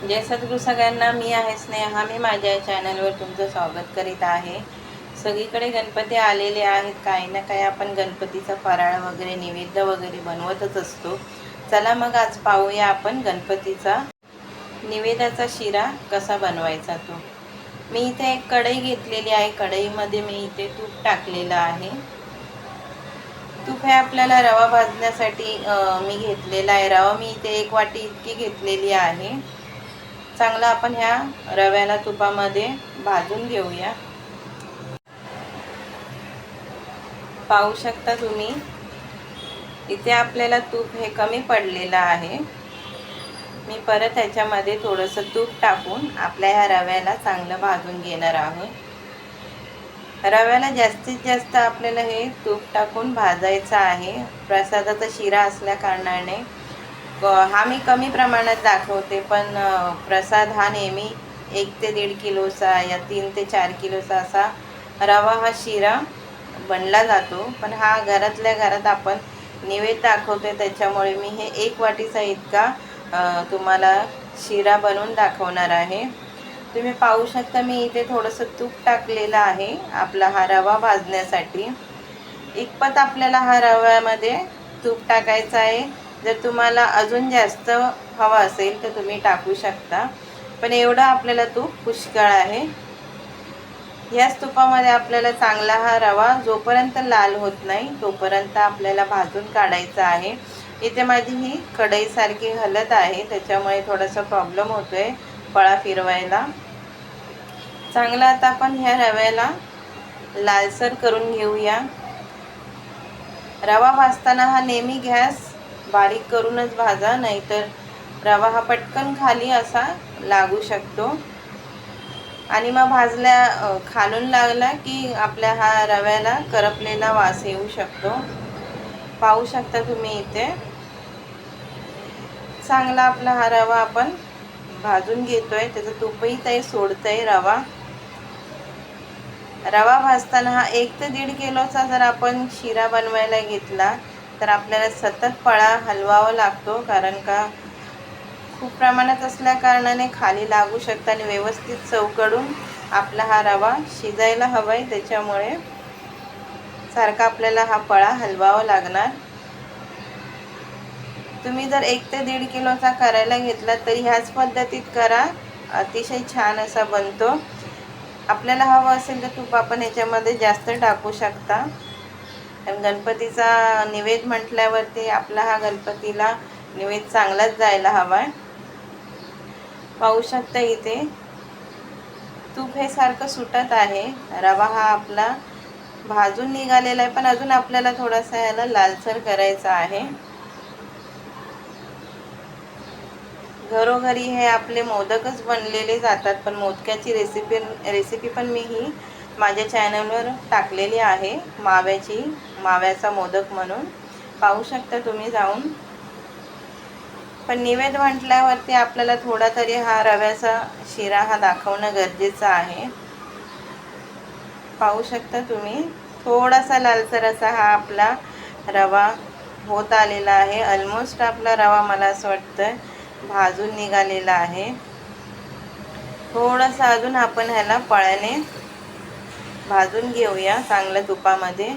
जय सद्गुरू सगळ्यांना मी आहे स्नेहा मी माझ्या चॅनलवर तुमचं स्वागत करीत आहे. सगळीकडे गणपती आलेले आहेत काही ना काही आपण गणपतीचा फराळ वगैरे निवेद्य वगैरे बनवतच असतो. चला मग आज पाहूया आपण गणपतीचा निवेद्याचा शिरा कसा बनवायचा तो. मी इथे एक कढई घेतलेली आहे कढईमध्ये मी इथे तूप टाकलेलं आहे. तूप हे आपल्याला रवा भाजण्यासाठी मी घेतलेला आहे. रवा मी इथे एक वाटी इतकी घेतलेली आहे. चांगलं आपण ह्या रव्याला तुपामध्ये भाजून घेऊया. पाहू शकता तुम्ही इथे आपल्याला तूप हे कमी पडलेलं आहे. मी परत ह्याच्यामध्ये थोडंसं तूप टाकून आपल्या ह्या रव्याला चांगलं भाजून घेणार आहोत. रव्याला जास्तीत जास्त आपल्याला हे तूप टाकून भाजायचं आहे. प्रसादाचा शिरा असल्या कारणाने क- हा मी कमी प्रमाणात दाखवते पण प्रसाद हा नेहमी एक ते दीड किलोचा या तीन ते चार किलोचा असा रवा हा शिरा बनला जातो. पण हा घरातल्या घरात आपण निवेद दाखवतोय त्याच्यामुळे मी हे एक वाटीचा इतका तुम्हाला शिरा बनवून दाखवणार आहे. तुम्ही पाहू शकता मी इथे थोडंसं तूप टाकलेलं आहे आपला हा रवा भाजण्यासाठी. इतपत आपल्याला हा रव्यामध्ये तूप टाकायचं आहे. जर तुम्हाला अजून जास्त हवा असेल तर तुम्ही टाकू शकता. पण एवढं आपल्याला तूप पुष्कळ आहे. ह्याच तुपामध्ये आपल्याला चांगला हा रवा जोपर्यंत लाल होत नाही तोपर्यंत आपल्याला भाजून काढायचा आहे. इथे माझी ही कढईसारखी हलत आहे त्याच्यामुळे थोडासा प्रॉब्लेम होतोय पळा फिरवायला. चांगला आता आपण ह्या रव्याला लालसर करून घेऊया. रवा भाजताना हा नेहमी गॅस बारीक करूनच भाजा नाहीतर रवा हा पटकन खाली असा लागू शकतो. आणि मग भाजल्या खालून लागला की आपल्या हा रव्याला करपलेला वास येऊ शकतो. पाहू शकता तुम्ही इथे. चांगला आपला हा रवा आपण भाजून घेतोय. त्याचं तुपही ते सोडतंय रवा. रवा भाजताना हा एक ते दीड किलोचा जर आपण शिरा बनवायला घेतला तर आपल्याला सतत पळा हलवावा लागतो कारण का खूप प्रमाणात असल्या कारणाने खाली लागू शकतं आणि व्यवस्थित चौकडून आपला हा रवा शिजायला हवा आहे त्याच्यामुळे सारखा आपल्याला हा पळा हलवावा लागणार. तुम्ही जर एक ते दीड किलोचा करायला घेतला तरी ह्याच पद्धतीत करा. अतिशय छान असा बनतो. आपल्याला हवं असेल तर तूप आपण ह्याच्यामध्ये जास्त टाकू शकता. कारण गणपतीचा निवेद म्हटल्यावरती आपला हा गणपतीला निवेद चांगलाच जायला हवा आहे पाहू शकता इथे तूप हे सारखं सुटत आहे. रवा हा आपला भाजून निघालेला आहे पण अजून आपल्याला थोडासा याला लालसर करायचा आहे. घरोघरी हे आपले मोदकच बनलेले जातात पण मोदक्याची रेसिपी रेसिपी पण मी ही माझ्या चॅनलवर टाकलेली आहे माव्याची. माव्याचा मोदक म्हणून. पाहू शकता तुम्ही जाऊन. पण निवेद म्हटल्यावरती आपल्याला थोडा तरी हा रव्याचा शिरा हा दाखवणं गरजेचं आहे. पाहू शकता तुम्ही. थोडासा लालसर असा हा आपला रवा होत आलेला आहे. ऑलमोस्ट आपला रवा मला असं वाटतं भाजून निघालेला आहे. थोडंसं अजून आपण ह्याला पळ्याने भाजून घेऊया चांगल्या तुपामध्ये.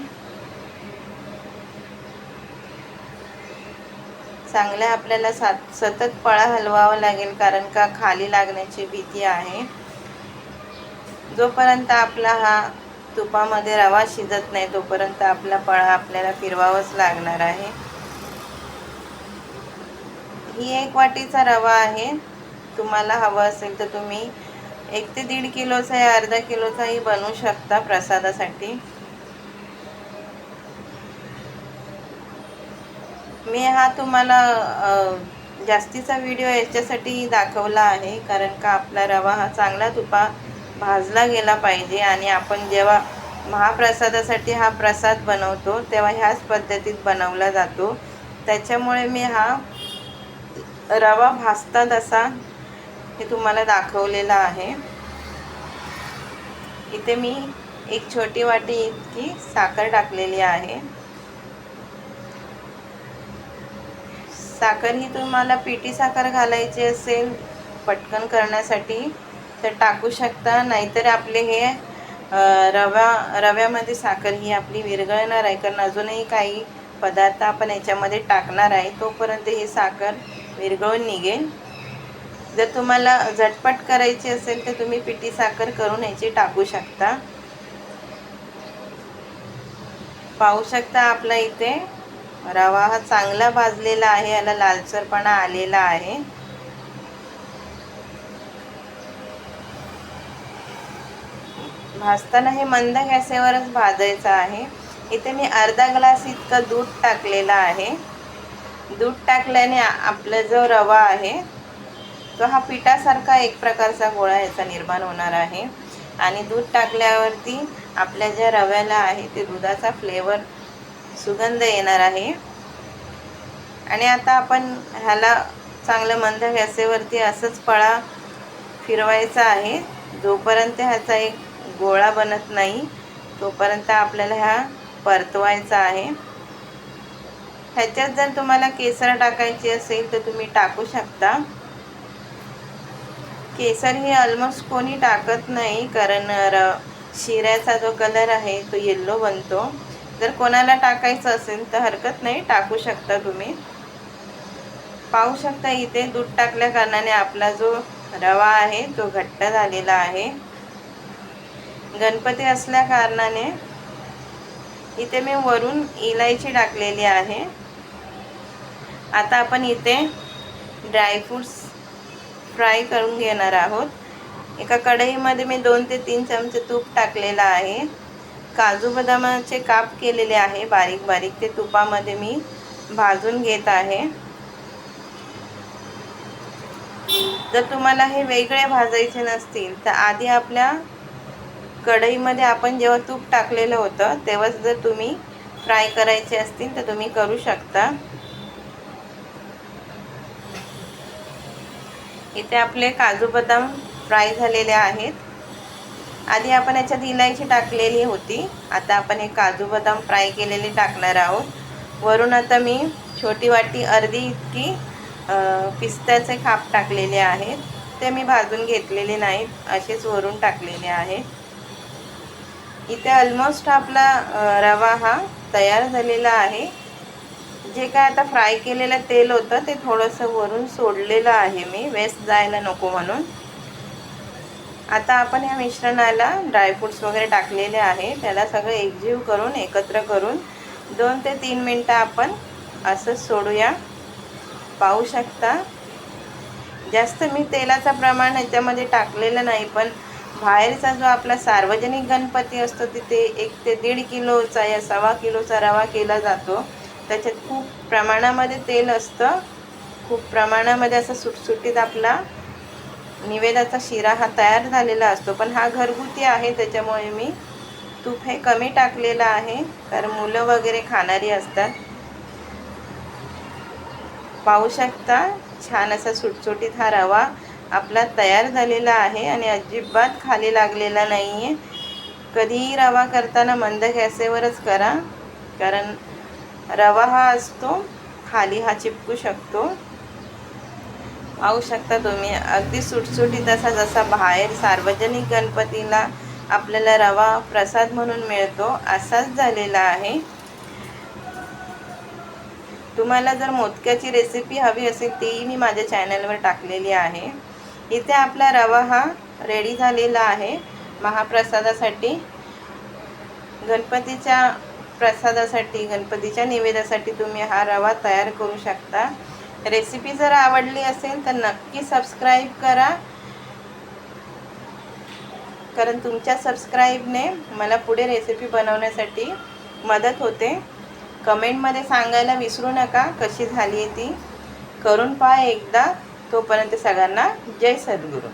चांगल्या आपल्याला सात सतत पळा हलवावं लागेल कारण का खाली लागण्याची भीती आहे. जोपर्यंत आपला हा तुपामध्ये रवा शिजत नाही तोपर्यंत आपला पळा आपल्याला फिरवावाच लागणार आहे. ही एक वाटीचा रवा आहे. तुम्हाला हवं असेल तर तुम्ही एक ते दीड किलोचा या अर्धा किलोचाही बनवू शकता प्रसादासाठी. मी हा तुम्हाला जास्तीचा व्हिडिओ याच्यासाठी दाखवला आहे. कारण का आपला रवा हा चांगला तुपा भाजला गेला पाहिजे आणि आपण जेव्हा महाप्रसादासाठी हा प्रसाद बनवतो तेव्हा ह्याच पद्धतीत बनवला जातो. त्याच्यामुळे मी हा रवा भाजतात असा हे तुम्हाला दाखवलेला आहे. इथे मी एक छोटी वाटी इतकी साखर टाकलेली आहे. साखर ही तुम्हाला पिठी साखर घालायची असेल पटकन करण्यासाठी तर टाकू शकता. नाहीतर आपले हे रव्या रवा रव्यामध्ये साखर ही आपली विरघळणार आहे. कारण अजूनही काही पदार्थ आपण याच्यामध्ये टाकणार आहे तोपर्यंत ही साखर विरघळून निघेल. जर तुम्हाला झटपट करायची असेल तर तुम्ही पिठी साखर करून याची टाकू शकता. पाहू शकता आपला इथे रवा हा चांगला भाजलेला आहे याला लालसरपणा आलेला आहे. भाजताना हे मंद गॅसेवरच भाजायचं आहे. इथे मी अर्धा ग्लास इतकं दूध टाकलेलं आहे. दूध टाकल्याने आपला जो रवा आहे तो हा पिठासारखा एक प्रकारचा गोळा याचा निर्माण होणार आहे. आणि दूध टाकल्यावरती आपल्या ज्या रव्याला आहे ते दुधाचा फ्लेवर सुगंध येणार आहे. आणि आता आपण ह्याला चांगलं मंद गॅसेवरती असंच पळा फिरवायचा आहे. जोपर्यंत ह्याचा एक गोळा बनत नाही तोपर्यंत आपल्याला ह्या परतवायचा आहे. ह्याच्यात जर तुम्हाला केसर टाकायची असेल तर तुम्ही टाकू शकता. केसर हे ऑलमोस्ट कोणी टाकत नाही कारण र शिऱ्याचा जो कलर आहे तो येल्लो बनतो. जर कोणाला टाकायचं असेल तर हरकत नाही टाकू शकता तुम्ही. पाहू शकता इथे दूध टाकल्या कारणाने आपला जो रवा आहे तो घट्ट झालेला आहे गणपती असल्या कारणाने इथे मी वरून इलायची टाकलेली आहे. आता आपण इथे ड्रायफ्रूट्स फ्राय करून घेणार आहोत. एका कढईमध्ये मी दोन ते तीन चमचे तूप टाकलेलं आहे. काजू बदामाचे काप केलेले आहे. बारीक बारीक ते तुपामध्ये मी भाजून घेत आहे. जर तुम्हाला हे वेगळे भाजायचे नसतील तर आधी आपल्या कढईमध्ये आपण जेव्हा तूप टाकलेलं होतं तेव्हाच जर तुम्ही फ्राय करायचे असतील तर तुम्ही करू शकता. इथे आपले काजू बदाम फ्राय झालेले आहेत. आधी आपण याच्यात इलायची टाकलेली होती. आता आपण हे काजू बदाम फ्राय केलेले टाकणार आहोत. वरून आता मी छोटी वाटी अर्धी इतकी पिस्त्याचे खाप टाकलेले आहेत. ते मी भाजून घेतलेले नाहीत असेच वरून टाकलेले आहेत. इथे ऑलमोस्ट आपला रवा हा तयार झालेला आहे. जे काय आता फ्राय केलेलं तेल होतं ते थोडंसं वरून सोडलेलं आहे मी. वेस्ट जायला नको म्हणून. आता आपण ह्या मिश्रणाला ड्रायफ्रूट्स वगैरे टाकलेले आहे. त्याला सगळं एकजीव करून एकत्र करून दोन ते तीन मिनटं आपण असंच सोडूया. पाहू शकता. जास्त मी तेलाचं प्रमाण ह्याच्यामध्ये टाकलेलं नाही पण बाहेरचा जो आपला सार्वजनिक गणपती असतो तिथे एक ते दीड किलोचा या सव्वा किलोचा रवा केला जातो. त्याच्यात खूप प्रमाणामध्ये तेल असतं. खूप प्रमाणामध्ये असं सुटसुटीत आपला निवेदाचा शिरा हा तयार झालेला असतो पण हा घरगुती आहे त्याच्यामुळे मी तूप हे कमी टाकलेलं आहे कारण मुलं वगैरे खाणारी असतात. पाहू शकता छान असा सुटसुटीत हा रवा आपला तयार झालेला आहे आणि अजिबात खाली लागलेला नाही आहे कधीही रवा करताना मंद गॅसेवरच करा कारण रवा हा असतो खाली हा चिपकू शकतो. पाहू शकता तुम्ही. अगदी सुटसुटीत असा जसा बाहेर सार्वजनिक गणपतीला आपल्याला रवा प्रसाद म्हणून मिळतो असाच झालेला आहे. तुम्हाला जर मोदक्याची रेसिपी हवी असेल तीही मी माझ्या चॅनलवर टाकलेली आहे. इथे आपला रवा हा रेडी झालेला आहे महाप्रसादासाठी. गणपतीच्या प्रसादासाठी गणपतीच्या निवेदासाठी तुम्ही हा रवा तयार करू शकता. रेसिपी जर आवडली असेल तर नक्की सबस्क्राईब करा. कारण तुमच्या सबस्क्राईबने मला पुढे रेसिपी बनवण्यासाठी मदत होते. कमेंटमध्ये सांगायला विसरू नका कशी झाली आहे ती. करून पहा एकदा. तोपर्यंत सगळ्यांना जय सद्गुरू.